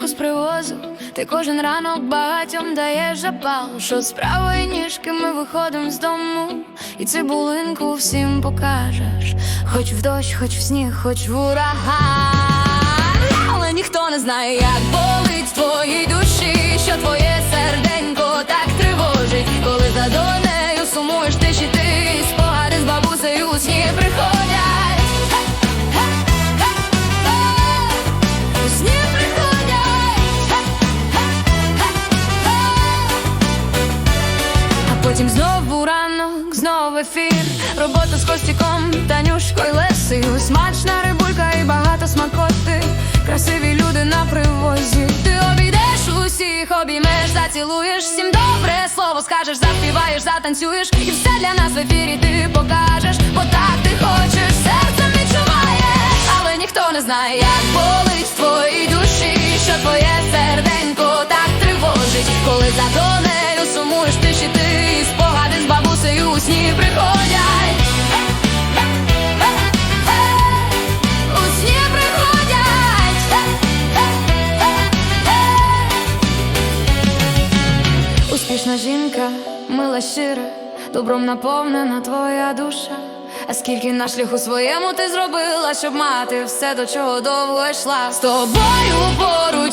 квіточку з привозу, ти кожен ранок багатьом даєш запал, що з ніжки ми виходимо з дому, і цибулинку всім покажеш, хоч в дощ, хоч в сніг, хоч в ураган. Але ніхто не знає, як потім знову ранок, знов ефір, робота з Костіком, Танюшкою Лесею, смачна рибулька і багато смакоти, красиві люди на привозі. Ти обійдеш усіх, обіймеш, зацілуєш, всім добре слово скажеш, заспіваєш, затанцюєш, і все для нас в ефірі ти покажеш, бо так ти хочеш, серцем відчуваєш, але ніхто не знає, як болить в твоїй душі, що твоє мила щира, добром наповнена твоя душа. А скільки на шляху своєму ти зробила, щоб мати все, до чого довго йшла. З тобою поруч